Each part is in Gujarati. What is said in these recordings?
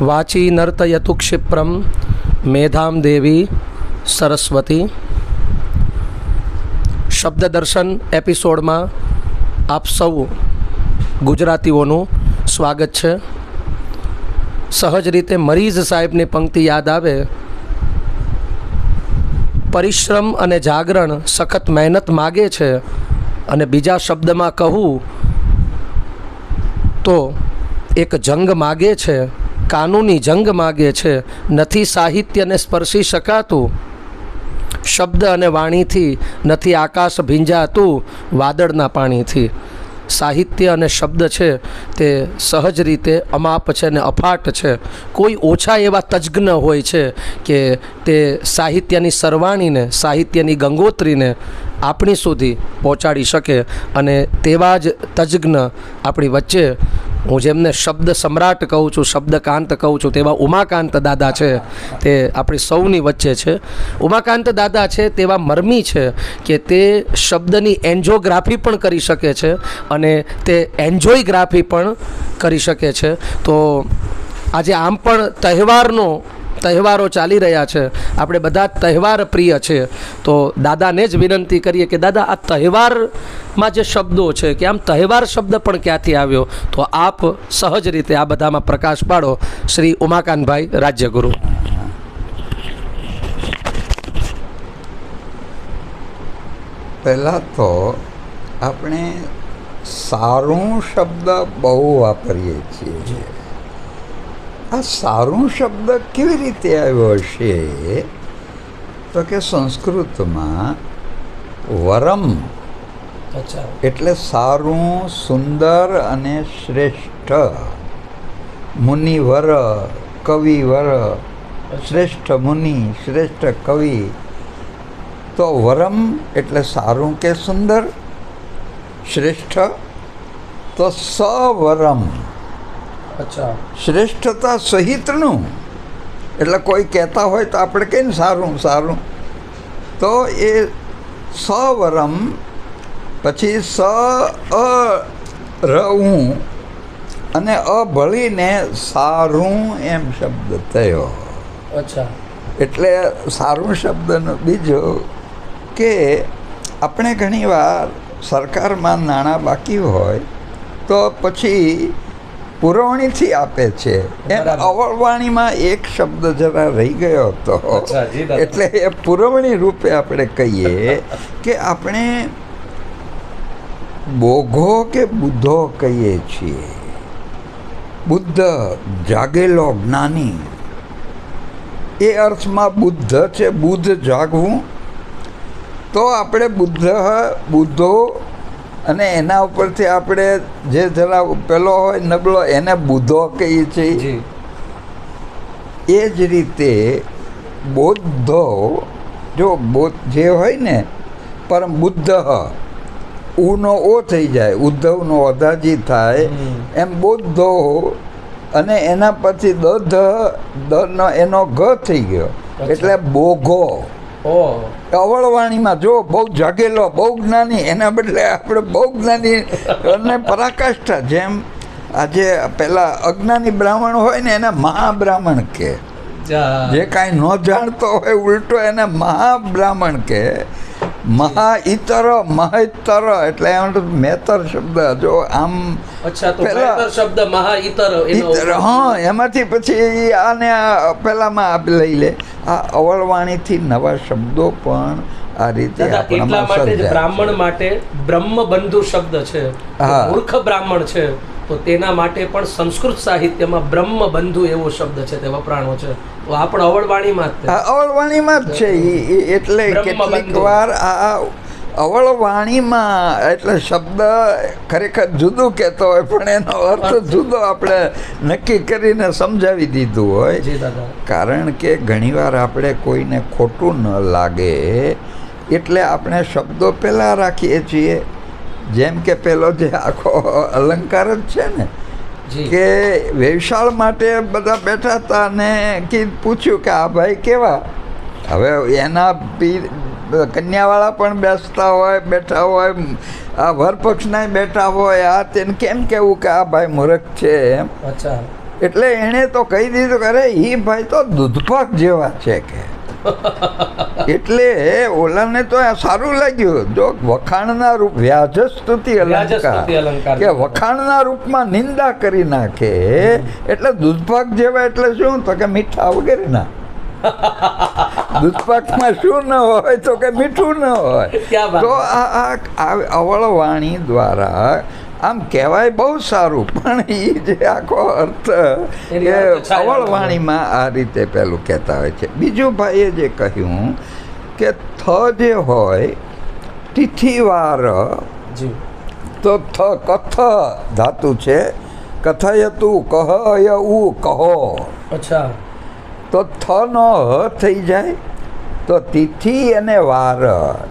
વાચી નર્તયતુ ક્ષિપ્રમ મેધામ દેવી સરસ્વતી શબ્દ દર્શન એપિસોડમાં આપ સૌ ગુજરાતીઓનું સ્વાગત છે સહજ રીતે મરીઝ સાહેબની પંક્તિ યાદ આવે પરિશ્રમ અને જાગરણ સખત મહેનત માગે છે અને બીજા શબ્દમાં કહું તો એક જંગ માગે છે કાનૂની જંગ માગે છે. નથી સાહિત્યને સ્પર્શી શકાતું. શબ્દ અને વાણીથી નથી આકાશ ભીંજાતું વાદળના પાણીથી. સાહિત્ય અને શબ્દ છે તે સહજ રીતે અમાપ છે ને અફાટ છે. કોઈ ઓછા એવા તજજ્ઞ હોય છે કે તે સાહિત્યની સરવાણીને, સાહિત્યની ગંગોત્રીને આપણી સુધી પહોંચાડી શકે અને તેવા જ તજજ્ઞ આપણી વચ્ચે. હું જેમને શબ્દ સમ્રાટ કહું છું શબ્દકાંત કહું છું, તેવા ઉમાકાંત દાદા છે, તે આપણી સૌની વચ્ચે છે. ઉમાકાંત દાદા છે, તેવા મર્મી છે કે તે શબ્દની એન્જોગ્રાફી પણ કરી શકે છે અને તે એન્જોયગ્રાફી પણ કરી શકે છે. તો આજે આમ પણ તહેવારનો તહેવારો ચાલી રહ્યા છે. આપણે બધા તહેવાર પ્રિય છે. તો દાદાને જ વિનંતી કરીએ કે દાદા, આ તહેવારમાં જે શબ્દો છે, કે આમ તહેવાર શબ્દ પણ ક્યાંથી આવ્યો? તો આપ સહજ રીતે આ બધામાં પ્રકાશ પાડો. શ્રી ઉમાકાંતભાઈ, રાજ્યગુરુ. પહેલાં તો આપણે સારું શબ્દ બહુ વાપરીએ છીએ. આ સારું શબ્દ કેવી રીતે આવ્યો હશે? તો કે સંસ્કૃતમાં વરમ અચ્છા. એટલે સારું સુંદર અને શ્રેષ્ઠ. મુનિવર કવિવર શ્રેષ્ઠ મુનિ શ્રેષ્ઠ કવિ. તો વરમ એટલે સારું કે સુંદર? શ્રેષ્ઠ? તો સવરમ. અચ્છા. શ્રેષ્ઠતા સહિતનું. એટલે કોઈ કહેતા હોય તો આપણે કહીએ સારું સારું. તો એ સવરમ પછી સ અ રહું અને અ ભળીને સારું એમ શબ્દ થયો. અચ્છા. એટલે સારું શબ્દનો બીજો કે આપણે ઘણીવાર સરકારમાં નાણાં બાકી હોય તો પછી પુરવણીથી આપે છે. એમ. અવળવાણીમાં એક શબ્દ જરા રહી ગયો હતો. એટલે એ પુરવણી રૂપે આપણે કહીએ કે આપણે બોઘો કે બુદ્ધો કહીએ છીએ. બુદ્ધ જાગેલો જ્ઞાની. એ અર્થમાં બુદ્ધ છે બુદ્ધ જાગવું. તો આપણે બુદ્ધ બુદ્ધો અને એના ઉપરથી આપણે જે જરા પેલો હોય નબળો એને બુદ્ધો કહીએ છીએ. એ જ રીતે બૌદ્ધો જો બૌદ્ધ જે હોય ને પરમ બુદ્ધ ઉનો ઓ થઈ જાય ઉદ્ધવનો અધાજી થાય એમ બૌદ્ધો અને એના પછી દધ દનો એનો ઘ થઈ ગયો. એટલે બોઘો. અવળવાણીમાં જો બહુ જાગેલો બહુ જ્ઞાની એના બદલે આપણે બહુ જ્ઞાની અને પરાકાષ્ઠા. જેમ આજે પેલા અજ્ઞાની બ્રાહ્મણ હોય ને એને મહાબ્રાહ્મણ કે. જે. કાંઈ ન જાણતો હોય ઉલટો એને મહાબ્રાહ્મણ કે. મહા ઇતર મહેતર એટલે એમ મેતર શબ્દ જો આમ પેલા- શબ્દ મહા ઇતર હા એમાંથી પછી આને આ પેલામાં લઈ લે. આ અવળવાણીથી નવા શબ્દો પણ આ રીતે એટલા માટે જ બ્રાહ્મણ માટે બ્રહ્મ બંધુ શબ્દ છે. મૂર્ખ બ્રાહ્મણ છે. તો તેના માટે પણ સંસ્કૃત સાહિત્યમાં બ્રહ્મ બંધુ એવો શબ્દ છે તે વપરાણો છે. તો આ પણ અવળવાણીમાં જ. અવળવાણીમાં જ છે. એટલે કેટલીક વાર આ અવળવાણીમાં એટલે શબ્દ ખરેખર જુદું કહેતો હોય પણ એનો અર્થ જુદો આપણે નક્કી કરીને સમજાવી દીધું હોય. કારણ કે ઘણીવાર આપણે કોઈને ખોટું ન લાગે એટલે આપણે શબ્દો પહેલાં રાખીએ છીએ. જેમ કે પેલો જે આખો અલંકાર જ છે ને જી. કે વ્યવસાળ માટે બધા બેઠા હતા ને કે પૂછ્યું કે આ ભાઈ કેવા? હવે એના કન્યાવાળા પણ બેસતા હોય બેઠા હોય આ વરપક્ષના બેઠા હોય આ તેને કેમ કહેવું કે આ ભાઈ મૂર્ખ છે એમ? એટલે એણે તો કહી દીધું કે અરે એ ભાઈ તો દૂધપાક જેવા છે કે. એટલે ઓલાને તો સારું લાગ્યું. જો વખાણના રૂપ વ્યાજસ્તુતિ વ્યાજસ્તુતિ અલંકાર. અલંકાર. કે વખાણના રૂપમાં નિંદા કરી નાખે એટલે દૂધપાક જેવા એટલે શું? તો કે મીઠા વગેરેના. દૂધપાકમાં શું ન હોય તો કે મીઠું ન હોય. તો આ અવળવાણી દ્વારા આમ કહેવાય બહુ સારું પણ એ જે આખો અર્થ એ અવળવાણીમાં આ રીતે પેલું કહેતા હોય છે. બીજું ભાઈએ જે કહ્યું કે થ જે હોય તિથિવાર. તો થ કથ ધાતુ છે. કથયતું કહય ઉ કહો. અચ્છા. તો થ ન હ થઈ જાય. તો તિથિ અને વાર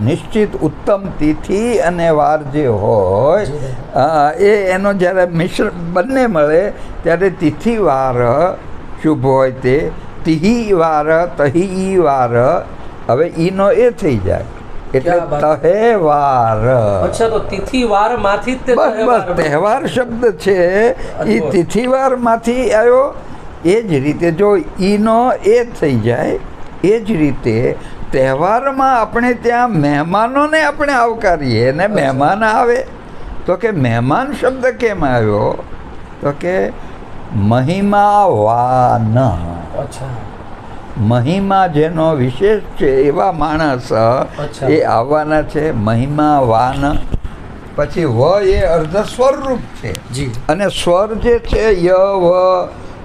નિશ્ચિત ઉત્તમ તિથિ અને વાર જે હોય એ એનો જ્યારે મિશ્ર બંને મળે ત્યારે તિથિ વાર શુભ હોય તે. તિહિ વાર તહી વાર હવે ઈનો એ થઈ જાય. એટલે. તહેવાર. અચ્છા તો તિથિ વારમાંથી બસ તહેવાર બસ તહેવાર શબ્દ છે. એ અદ્ભુત. તિથિવારમાંથી આવ્યો. એ જ રીતે જો ઈનો એ થઈ જાય એ જ રીતે તહેવારમાં આપણે ત્યાં મહેમાનોને આપણે આવકારીએ ને મહેમાન આવે તો કે મહેમાન શબ્દ કેમ આવ્યો? તો કે મહિમા વાન અચ્છા. મહિમા જેનો વિશેષ છે એવા માણસ. એ આવવાના છે મહિમા વાન પછી વ એ અર્ધ સ્વરરૂપ છે અને સ્વર જે છે ય વ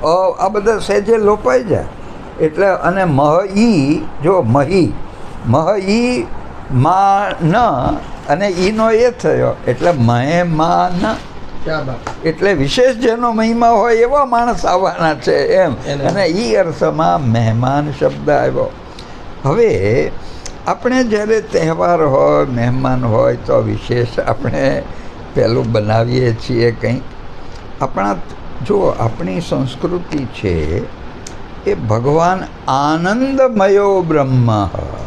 આ બધા સહેજે લોપાઈ જાય. એટલે અને મહ ઈ જો મહી મહ ઈ મા ન અને ઈનો એ થયો. એટલે મહે મા ન એટલે વિશેષ જેનો મહિમા હોય એવા માણસ આવવાના છે એમ. અને એ અર્થમાં મહેમાન શબ્દ આવ્યો. હવે આપણે જ્યારે તહેવાર હોય મહેમાન હોય તો વિશેષ આપણે પહેલું બનાવીએ છીએ કંઈક. આપણા જો આપણી સંસ્કૃતિ છે એ ભગવાન આનંદમયો બ્રહ્મ.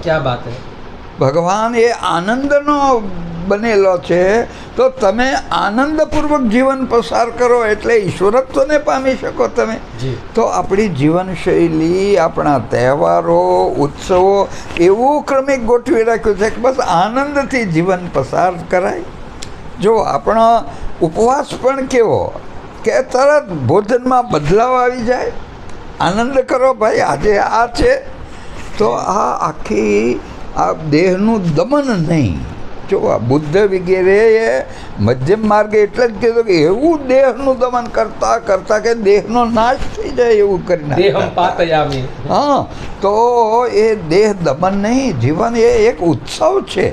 ક્યાં બાત ભગવાન એ આનંદનો બનેલો છે તો તમે આનંદપૂર્વક જીવન પસાર કરો એટલે ઈશ્વરત્વને પામી શકો તમે. તો આપણી જીવનશૈલી આપણા તહેવારો ઉત્સવો એવું ક્રમિક ગોઠવી રાખ્યું છે કે બસ આનંદથી જીવન પસાર કરાય. જો આપણો ઉપવાસ પણ કેવો? કે તરત ભોજનમાં બદલાવ આવી જાય. આનંદ કરો ભાઈ આજે આ છે. તો આ આખી આ દેહનું દમન નહીં. જો આ બુદ્ધ વગેરેએ મધ્યમ માર્ગે એટલે જ કીધું કે એવું દેહનું દમન કરતા કરતા કે દેહનો નાશ થઈ જાય એવું કરી. હા તો એ દેહ દમન નહીં જીવન એ એક ઉત્સવ છે.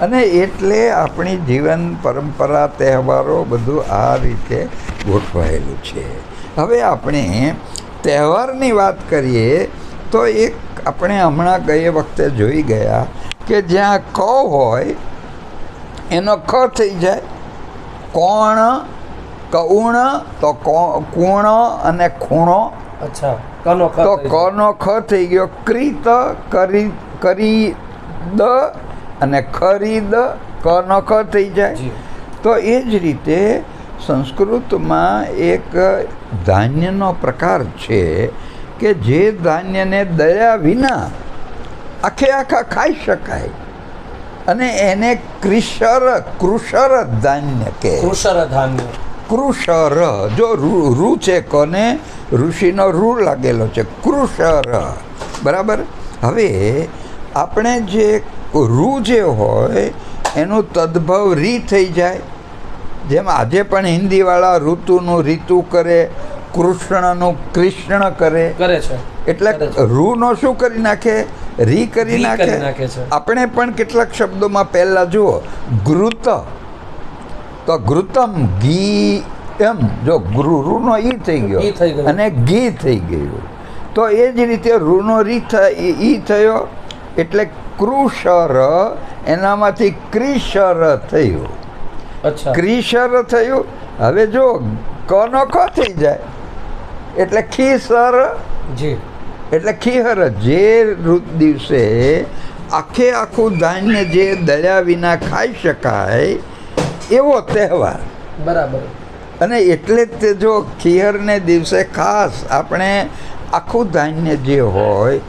અને એટલે આપણી જીવન પરંપરા તહેવારો બધું આ રીતે ગોઠવાયેલું છે. હવે આપણે તહેવારની વાત કરીએ તો એક આપણે હમણાં ગયે વખતે જોઈ ગયા કે જ્યાં ક હોય એનો ખ થઈ જાય. કોણ કઉણ તો કો- કુણ અને ખૂણો. અચ્છા કનો તો કનો ખ થઈ ગયો. ક્રિત કરી કરી દ અને ખરીદ ક ન ક થઈ જાય. તો એ જ રીતે સંસ્કૃતમાં એક ધાન્યનો પ્રકાર છે કે જે ધાન્યને દયા વિના આખે આખા ખાઈ શકાય. અને એને ક્રિશર કૃષર ધાન્ય કે. કૃષર ધાન્ય. કૃષર જો રૂ રૂ છે કોને ઋષિનો રૂ લાગેલો છે કૃષર બરાબર? હવે આપણે જે રૂ જે હોય એનું તદ્ભવ રી થઈ જાય. જેમ આજે પણ હિન્દીવાળા ઋતુનું ઋતુ કરે કૃષ્ણનું કૃષ્ણ કરે. કરે છે. એટલે. રૂનો શું કરી નાખે? રી કરી નાખે. આપણે પણ કેટલાક શબ્દોમાં પહેલા જુઓ. ગૃત. તો ગૃતમ ઘી એમ જો ગુરુ રૂનો ઈ થઈ ગયો. અને ઘી થઈ ગયું. તો એ જ રીતે રૂનો રી ઈ થયો. એટલે કૃષર એનામાંથી ક્રિશર થયું. ક્રિશર થયું. હવે જો કનો ખ થઈ જાય એટલે ખીસર. જી. એટલે ખીહર. જે ઋત દિવસે આખે આખું ધાન્ય જે દળ્યા વિના ખાઈ શકાય એવો તહેવાર. બરાબર. અને એટલે જ તે જો ખીહરને દિવસે ખાસ આપણે આખું ધાન્ય જે હોય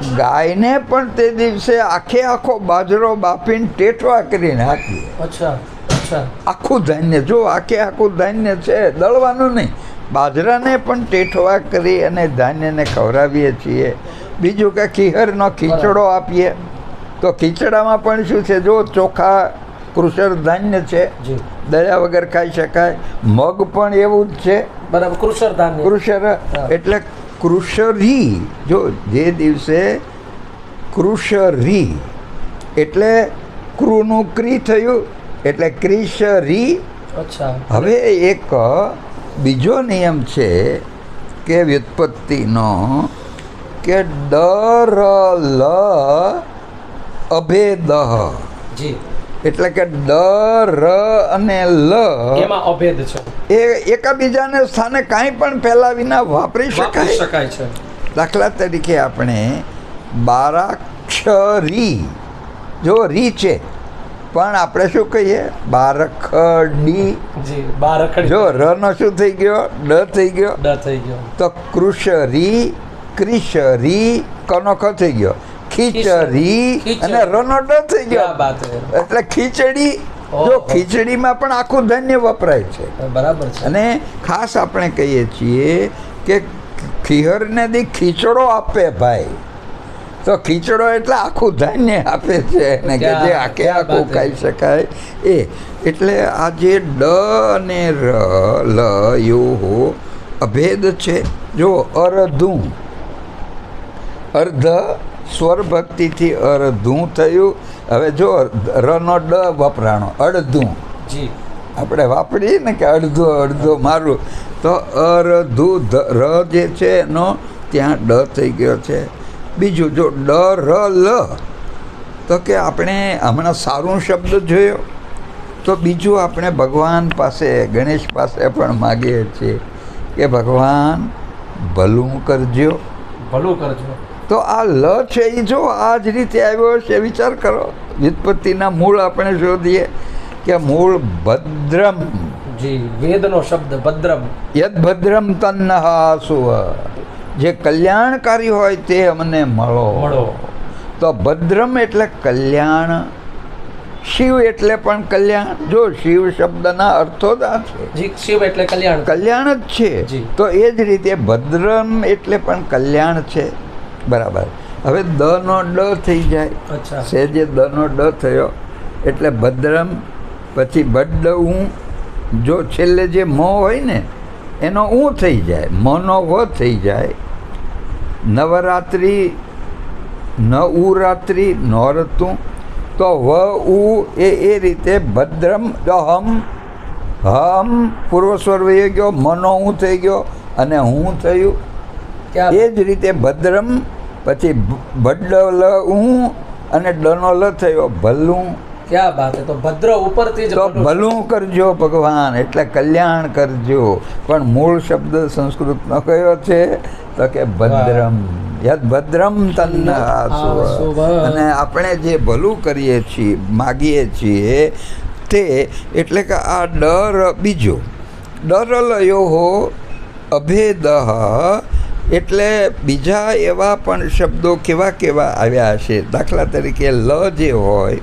ગાયને પણ તે દિવસે આખે આખો બાજરો બાફીને ટેટવા કરીને આપીએ અચ્છા અચ્છા. આખું ધાન્ય જો આખે આખું ધાન્ય છે દળવાનું નહીં. બાજરાને પણ ટેઠવા કરી અને ધાન્યને ખવડાવીએ છીએ. બીજું કે ખીહરનો ખીચડો આપીએ. તો ખીચડામાં પણ શું છે જો ચોખા કૃષર ધાન્ય છે દળ્યા દયા વગર ખાઈ શકાય. મગ પણ એવું જ છે. બરાબર કૃષર ધાન્ય. કૃષર એટલે કૃષરી. જો જે દિવસે કૃષરી એટલે કૃનું ક્રી થયું એટલે ક્રિશરી અચ્છા. હવે એક બીજો નિયમ છે કે વ્યુત્પત્તિનો કે ડર લ અભેદ. જી. એટલે કે ડ ર અને લ. એમાં અભેદ છે. એ એકાબીજાને સ્થાને કાંઈ પણ પહેલા વિના વાપરી શકાય. શકાય છે. દાખલા તરીકે આપણે બારાક્ષરી. જો રી છે પણ આપણે શું કહીએ? બારખડી. જી જો ર નો શું થઈ ગયો? ડ થઈ ગયો. ડ થઈ ગયો. તો કૃષરી ક્રિશરી કનો થઈ ગયો. ખીચડી. અને રનોટો થઈ ગયો. એટલે ખીચડી. જો ખીચડીમાં પણ આખું ધાન્ય વપરાય છે. બરાબર છે. અને ખાસ આપણે કહીએ છીએ કે ખીહરને દી ખીચડો આપે ભાઈ. તો ખીચડો એટલે આખું ધાન્ય આપે છે. અને કે જે આખે આખું ખાઈ શકાય. એ એટલે આ જે ડ અને ર લ યુ હો અભેદ છે. જો અર્ધું અર્ધ સ્વર ભક્તિથી અર્ધું થયું. હવે જો રનો ડ વપરાણો અડધું. જી. આપણે વાપરીએ ને કે અડધો અડધો મારું તો અરધું ધ ર જે છે એનો ત્યાં ડ થઈ ગયો છે. બીજું જો ડ ર લ તો કે આપણે હમણાં સારું શબ્દ જોયો. તો બીજું આપણે ભગવાન પાસે ગણેશ પાસે પણ માગીએ છીએ કે ભગવાન ભલું કરજો. ભલું કરજો. તો આ લ છે એ જો આ જ રીતે આવ્યો છે વિચાર કરો. વ્યુત્પત્તિના મૂળ આપણે શોધીએ કે મૂળ ભદ્રમ. જી વેદનો શબ્દ ભદ્રમ. યદ ભદ્રમ તન્નહાસુવ જે કલ્યાણકારી હોય તે અમને મળો. મળો. તો ભદ્રમ એટલે કલ્યાણ શિવ એટલે પણ કલ્યાણ. જો શિવ શબ્દના અર્થો જ આ છે. શિવ એટલે કલ્યાણ. કલ્યાણ જ છે. તો એ જ રીતે ભદ્રમ એટલે પણ કલ્યાણ છે. બરાબર. હવે દ નો ડ થઈ જાય. સેજે નો ડ થયો એટલે ભદ્રમ પછી ભડ્ડ ઊં જો છેલ્લે જે મ હોય ને એનો હું થઈ જાય. મનો વ થઈ જાય. નવરાત્રિ ન ઉરાત્રિ નોરતું તો વ ઉ એ એ રીતે ભદ્રમ હમ હમ પૂર્વ સ્વર વહી ગયો મનો હું થઈ ગયો અને હું થયું એ જ રીતે ભદ્રમ પછી ભડલ હું અને ડનો લ થયો ભલું ક્યાં બાત તો ભદ્ર ઉપરથી જ ભલું. કરજો ભગવાન એટલે કલ્યાણ કરજો. પણ મૂળ શબ્દ સંસ્કૃતનો કયો છે? તો કે ભદ્રમ. યદ ભદ્રમ તન્ન. અને આપણે જે ભલું કરીએ છીએ માગીએ છીએ તે એટલે કે આ ડર બીજો. ડર લયો હો અભેદ એટલે બીજા એવા પણ શબ્દો કેવા કેવા આવ્યા છે? દાખલા તરીકે લ જે હોય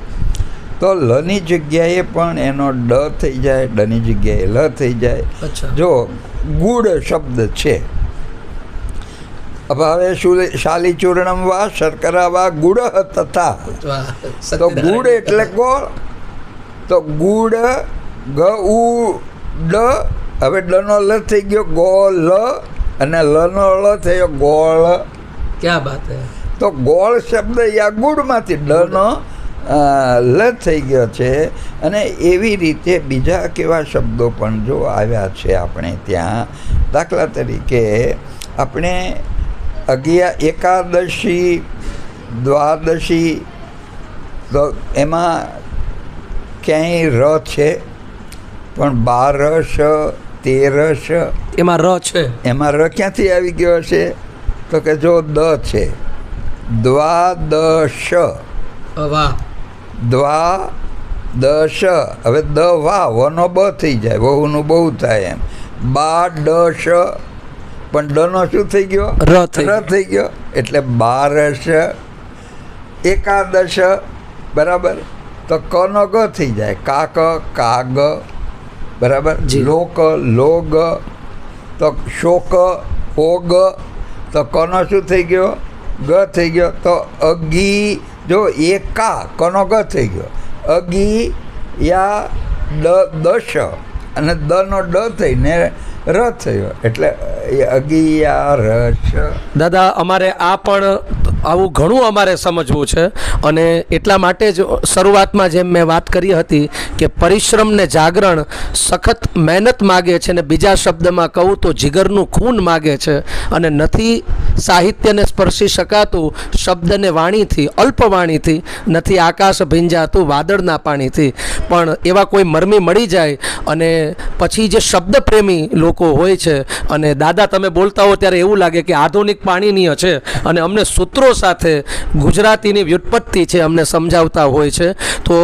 તો લની જગ્યાએ પણ એનો ડ થઈ જાય ડની જગ્યાએ લ થઈ જાય. જો ગુડ શબ્દ છે અભાવે શું શાલી ચૂર્ણમ વા શર્કરા વા ગુડ તથા. તો ગુડ એટલે ગોળ તો ગુડ ગ ઉ ડ હવે ડનો લ થઈ ગયો ગોળ અને લનો ળ થયો ગોળ. ક્યાં બાત હે? તો ગોળ શબ્દ યા ગુડમાંથી ડનો લ થઈ ગયો છે. અને એવી રીતે બીજા કેવા શબ્દો પણ જો આવ્યા છે આપણે ત્યાં દાખલા તરીકે આપણે અગિયાર એકાદશી દ્વાદશી તો એમાં ક્યાંય ર છે પણ બારસ તેરસ એમાં ર છે. એમાં ર ક્યાંથી આવી ગયો છે? તો કે જો દ છે. દ્વાદશ. વાહ. દ્વા દશ હવે દ વા વનો બ થઈ જાય. વહુનું બહુ થાય એમ. બા ડશ પણ ડનો શું થઈ ગયો? ર થઈ ગયો. થઈ ગયો. એટલે બારસ એકાદશ. બરાબર? તો કનો ગ થઈ જાય. કાક કાગ બરાબર. લોક લોગ તો શોક ઓગ તો કનો શું થઈ ગયો? ગ થઈ ગયો. તો અગી જો એકા કનો ગ થઈ ગયો. અગી યા ડ દશ. અને દનો ડ થઈને ર થયો. એટલે એ અગિયા રસ દાદા અમારે આ પણ આવું ઘણું અમારે સમજવું છે. અને એટલા માટે જ શરૂઆતમાં જેમ મેં વાત કરી હતી કે પરિશ્રમને જાગરણ સખત મહેનત માગે છે ને બીજા શબ્દમાં કહું તો જીગરનું ખૂન માગે છે. અને નથી સાહિત્યને સ્પર્શી શકાતું શબ્દને વાણીથી અલ્પવાણીથી નથી આકાશ ભીંજાતું વાદળના પાણીથી. પણ એવા કોઈ મરમી મળી જાય અને પછી જે શબ્દ પ્રેમી લોકો હોય છે, અને દાદા તમે બોલતા હો ત્યારે એવું લાગે કે આધુનિક પાણીનીય છે. અને અમને સૂત્રો સાથે ગુજરાતીની વ્યુત્પત્તિ છે, અમને સમજાવતા હોય છે. તો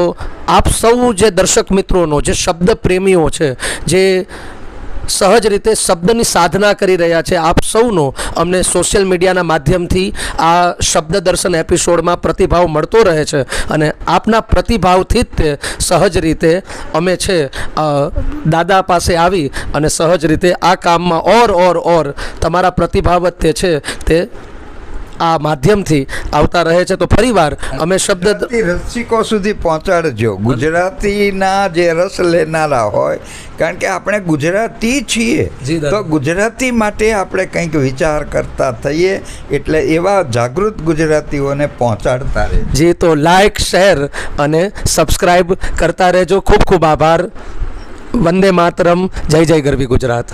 આપ સૌ જે દર્શક મિત્રોનો, જે શબ્દ પ્રેમીઓ છે, જે સહજ રીતે શબ્દની સાધના કરી રહ્યા છે, આપ સૌનો અમને સોશિયલ મીડિયાના માધ્યમથી આ શબ્દ દર્શન એપિસોડમાં પ્રતિભાવ મળતો રહે છે અને આપના પ્રતિભાવથી જ તે સહજ રીતે અમે છે દાદા પાસે આવી અને સહજ રીતે આ કામમાં ઓર ઓર ઓર તમારા પ્રતિભાવ તે છે, તે આ માધ્યમથી આવતા રહે છે. તો ફરીવાર અમે શબ્દ રસિકો સુધી પહોંચાડજો. ગુજરાતીના જે રસ લેનારા હોય કારણ કે આપણે ગુજરાતી છીએ તો ગુજરાતી માટે આપણે કંઈક વિચાર કરતા થઈએ એટલે એવા જાગૃત ગુજરાતીઓને પહોંચાડતા રહે જી તો લાઈક શેર અને સબસ્ક્રાઈબ કરતા રહેજો. ખૂબ ખૂબ આભાર. વંદે માતરમ. જય જય ગરવી ગુજરાત.